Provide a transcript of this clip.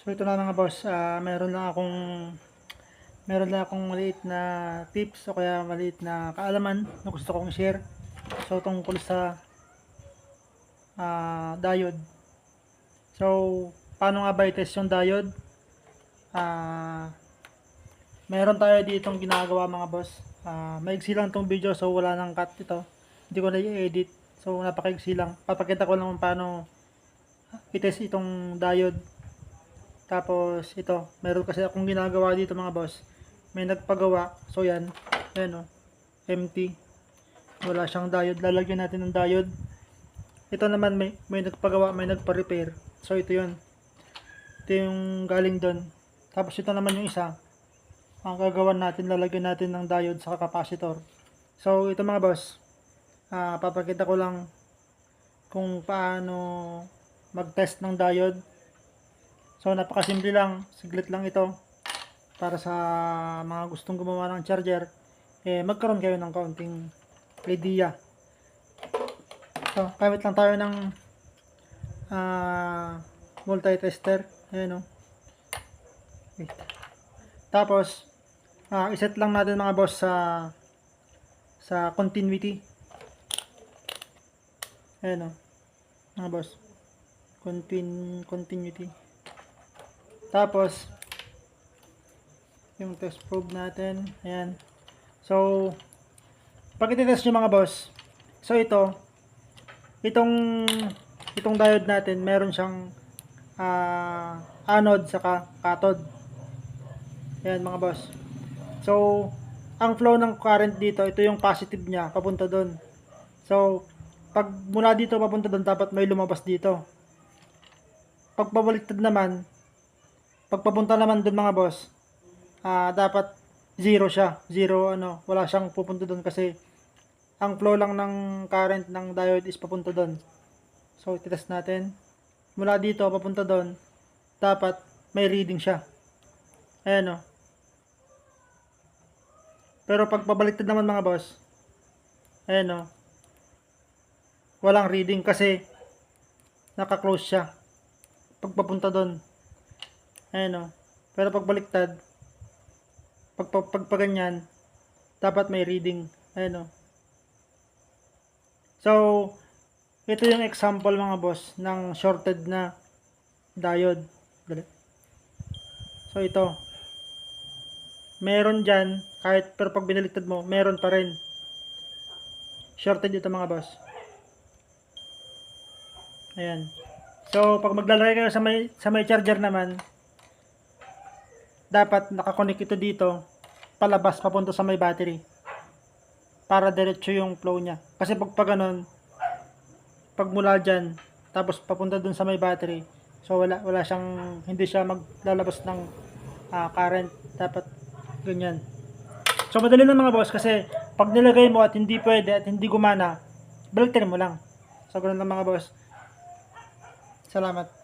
So ito na mga boss, ah, meron lang akong meron lang akong maliit na tips o kaya maliit na kaalaman na gusto kong share. So tungkol sa ah, diode. So paano nga ba i-test yung diode? Ah, meron tayo ditong ginagawa mga boss. Ah, maigsi lang tong video so wala nang cut ito. Hindi ko na i-edit. So napakaigsi lang. Papakita ko lang paano i-test itong diode. Tapos ito, meron kasi akong ginagawa dito mga boss. May nagpagawa. So yan, yan oh. Empty. Wala siyang diode. Lalagyan natin ng diode. Ito naman may may nagpagawa, may nagpa-repair. So ito 'yon. Ito yung galing doon. Tapos ito naman yung isa. Ang gagawin natin, lalagyan natin ng diode sa capacitor. So ito mga boss. Ah, papakita ko lang kung paano mag-test ng diode. So napakasimple lang, siglit lang ito para sa mga gustong gumawa ng charger eh magkaroon kayo ng kaunting idea. So, gamit lang tayo ng ah multi-tester. Ayan o. Wait. Tapos, ah iset lang natin mga boss sa sa continuity. Ayan o. Mga boss. Continu continuity. Tapos, yung test probe natin. Ayan. So, pag iti-test nyo mga boss, so ito, itong, itong diode natin, meron siyang ah, anode saka cathode. Ayan mga boss. So, ang flow ng current dito, ito yung positive niya, papunta doon. So, pag mula dito papunta doon, dapat may lumabas dito. Pag pabaliktad naman, pagpapunta naman doon mga boss, ah dapat zero siya. Zero ano, wala siyang pupunta doon kasi ang flow lang ng current ng diode is papunta doon. So, test natin. Mula dito papunta doon, dapat may reading siya. Ayan o. Pero pag pabaliktad naman mga boss, ayan o. Walang reading kasi naka-close siya. Pag papunta doon. Ayan o. Pero pag baliktad, pag, pag, pag, pag dapat may reading. Ayan o. So, ito yung example mga boss ng shorted na diode. Dali. So, ito. Meron dyan, kahit pero pag binaliktad mo, meron pa rin. Shorted ito mga boss. Ayan. So, pag maglalagay kayo sa may, sa may charger naman, dapat nakakonect ito dito, palabas, papunta sa may battery. Para diretso yung flow niya. Kasi pag pa ganun, pag mula dyan, tapos papunta dun sa may battery, so wala, wala siyang, hindi siya maglalabas ng ah, current. Dapat ganyan. So, madali lang mga boss, kasi pag nilagay mo at hindi pwede at hindi gumana, baliktarin mo lang. So, ganun lang mga boss. Salamat.